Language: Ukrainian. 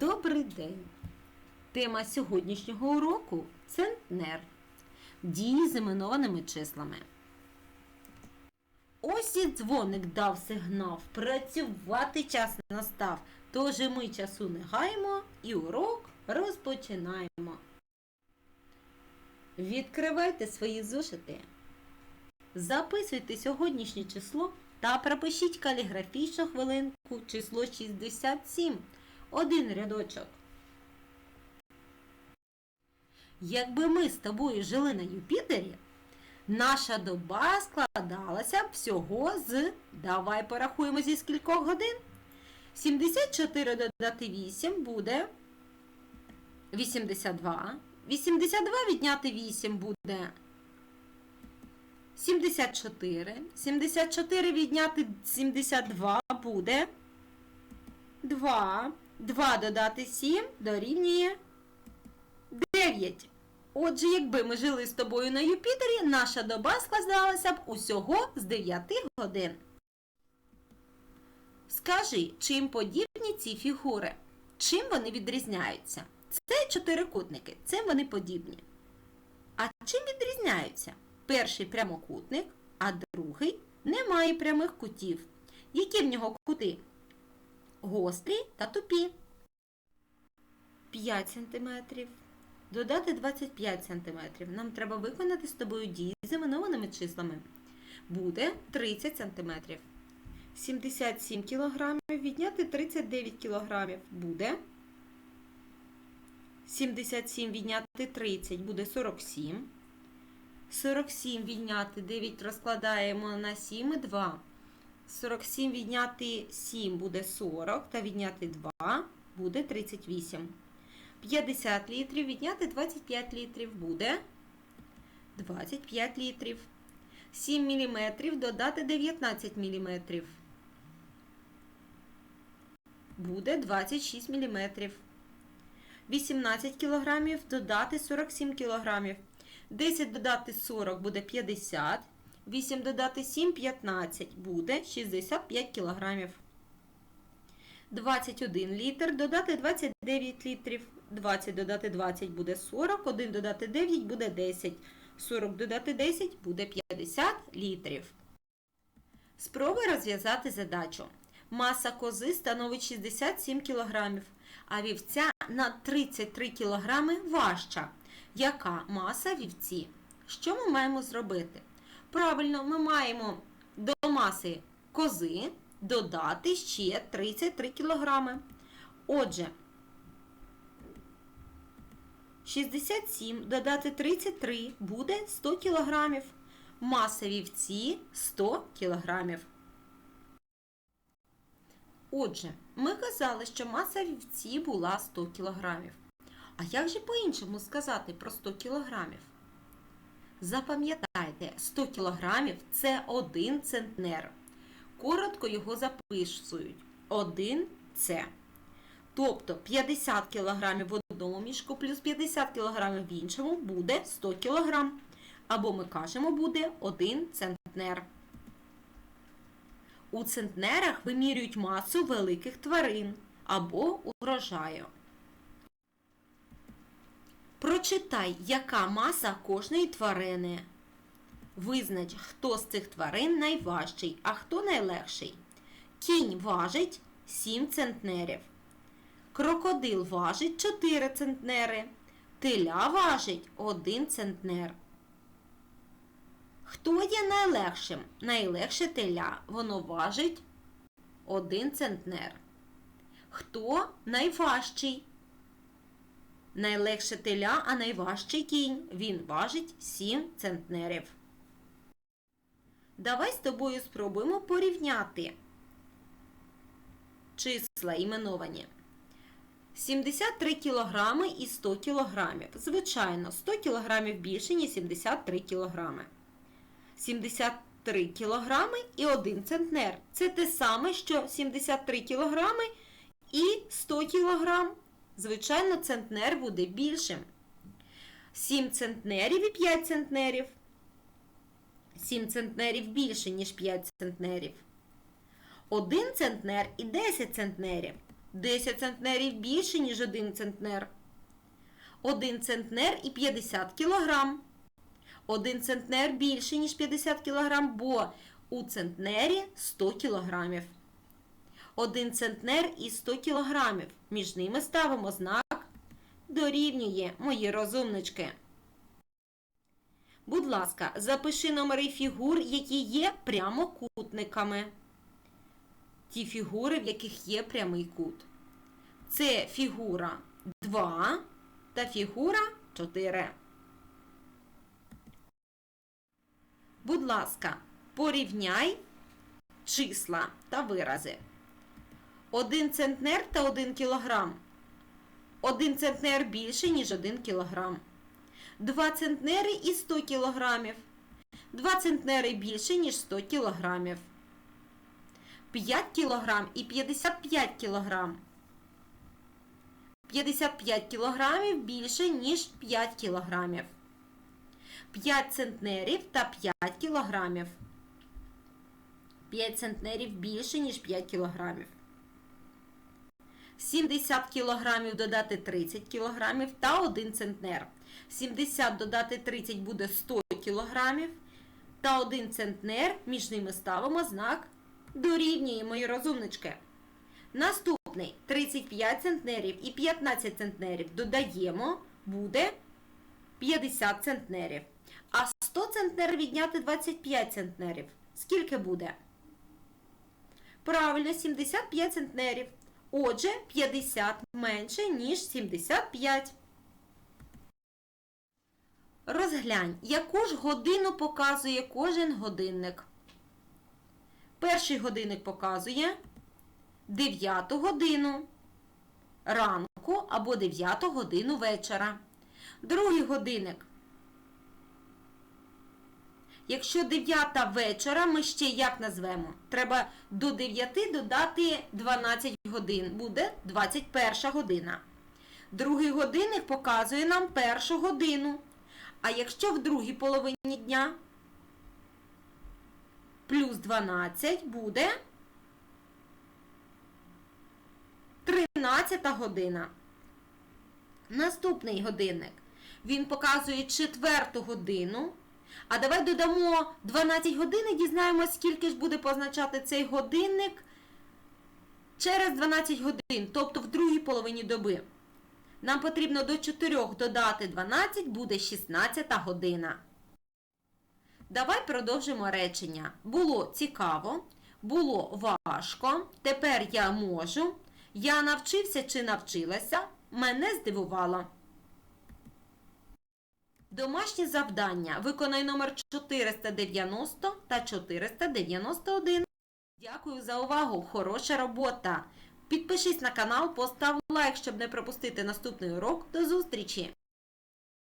Добрий день! Тема сьогоднішнього уроку центнер. Дії з іменованими числами. Ось і дзвоник дав сигнал. Працювати час настав. Тож ми часу не гаємо і урок розпочинаємо. Відкривайте свої зошити. Записуйте сьогоднішнє число та пропишіть каліграфічну хвилинку число 67. Один рядочок. Якби ми з тобою жили на Юпітері, наша доба складалася всього з. Давай порахуємо зі скількох годин. 74 додати 8 буде 82. 82 відняти 8 буде 74. 74 відняти 72 буде 2. 2 додати 7 дорівнює 9. Отже, якби ми жили з тобою на Юпітері, наша доба складалася б усього з 9 годин. Скажи, чим подібні ці фігури? Чим вони відрізняються? Це чотирикутники, цим вони подібні. А чим відрізняються? Перший прямокутник, а другий не має прямих кутів. Які в нього кути? Гострі та тупі. 5 см. Додати 25 см. Нам треба виконати з тобою дії з іменованими числами. Буде 30 см. 77 кг відняти 39 кг буде 77 відняти 30 буде 47. 47 відняти 9 розкладаємо на 7 і 2. 47 відняти 7 буде 40 та відняти 2 буде 38. 50 літрів відняти 25 літрів буде 25 літрів. 7 мм додати 19 мм. Буде 26 мм. 18 кг додати 47 кг. 10 додати 40 буде 50. 8 додати 7 15 буде 65 кг. 21 літр додати 29 літрів. 20 додати 20 буде 40, 1 додати 9 буде 10. 40 додати 10 буде 50 літрів. Спробуй розв'язати задачу. Маса кози становить 67 кг, а вівця на 33 кг важча. Яка маса вівці? Що ми маємо зробити? Правильно, ми маємо до маси кози додати ще 33 кг. Отже, 67 додати 33 буде 100 кг. Маса вівці 100 кг. Отже, ми казали, що маса вівці була 100 кг. А як же по-іншому сказати про 100 кг? Запам'ятайте, 100 кг це 1 центнер. Коротко його записують 1 це. Тобто 50 кг в одному мішку плюс 50 кг в іншому буде 100 кг. Або ми кажемо, буде 1 центнер. У центнерах вимірюють масу великих тварин або урожаю. Прочитай, яка маса кожної тварини. Визнач, хто з цих тварин найважчий, а хто найлегший. Кінь важить 7 центнерів. Крокодил важить 4 центнери. Теля важить 1 центнер. Хто є найлегшим? Найлегше теля. Воно важить 1 центнер. Хто найважчий? Найлегше теля, а найважчий кінь. Він важить 7 центнерів. Давай з тобою спробуємо порівняти числа іменовані. 73 кг і 100 кг. Звичайно, 100 кг більше, ніж 73 кг. 73 кг і 1 центнер. Це те саме, що 73 кг і 100 кг. Звичайно, центнер буде більшим. 7 центнерів і 5 центнерів. 7 центнерів більше, ніж 5 центнерів. 1 центнер і 10 центнерів. 10 центнерів більше, ніж 1 центнер. 1 центнер і 50 кілограм. 1 центнер більше, ніж 50 кілограм, бо у центнері 100 кілограмів. 1 центнер і 100 кілограмів. Між ними ставимо знак дорівнює, мої розумнички. Будь ласка, запиши номери фігур, які є прямокутниками. Ті фігури, в яких є прямий кут. Це фігура 2 та фігура 4. Будь ласка, порівняй числа та вирази. 1 центнер та 1 кілограм. 1 центнер більше, ніж 1 кілограм. 2 центнери і 100 кілограмів. 2 центнери більше, ніж 100 кілограмів. 5 кілограм і 55 кілограм. 55 кілограмів більше, ніж 5 кілограмів. 5 центнерів та 5 кілограмів. 5 центнерів більше, ніж 5 кілограмів. 70 кілограмів додати 30 кілограмів та 1 центнер. 70 додати 30 буде 100 кілограмів. Та 1 центнер, між ними ставимо знак дорівнює, мої розумнички. Наступний 35 центнерів і 15 центнерів додаємо, буде 50 центнерів. А 100 центнерів відняти 25 центнерів. Скільки буде? Правильно, 75 центнерів. Отже, 50 менше, ніж 75. Розглянь, яку ж годину показує кожен годинник. Перший годинник показує 9 годину ранку або 9 годину вечора. Другий годинник. Якщо 9 вечора, ми ще як назвемо? Треба до 9 додати 12 годин. Буде 21 година. Другий годинник показує нам першу годину. А якщо в другій половині дня плюс 12 буде 13 година. Наступний годинник. Він показує четверту годину. А давай додамо 12 годин і дізнаємося, скільки ж буде позначати цей годинник через 12 годин, тобто в другій половині доби. Нам потрібно до 4 додати 12, буде 16 година. Давай продовжимо речення. Було цікаво, було важко, тепер я можу, я навчився чи навчилася, мене здивувало. Домашнє завдання. Виконай номер 490 та 491. Дякую за увагу. Хороша робота. Підпишись на канал, постав лайк, щоб не пропустити наступний урок. До зустрічі!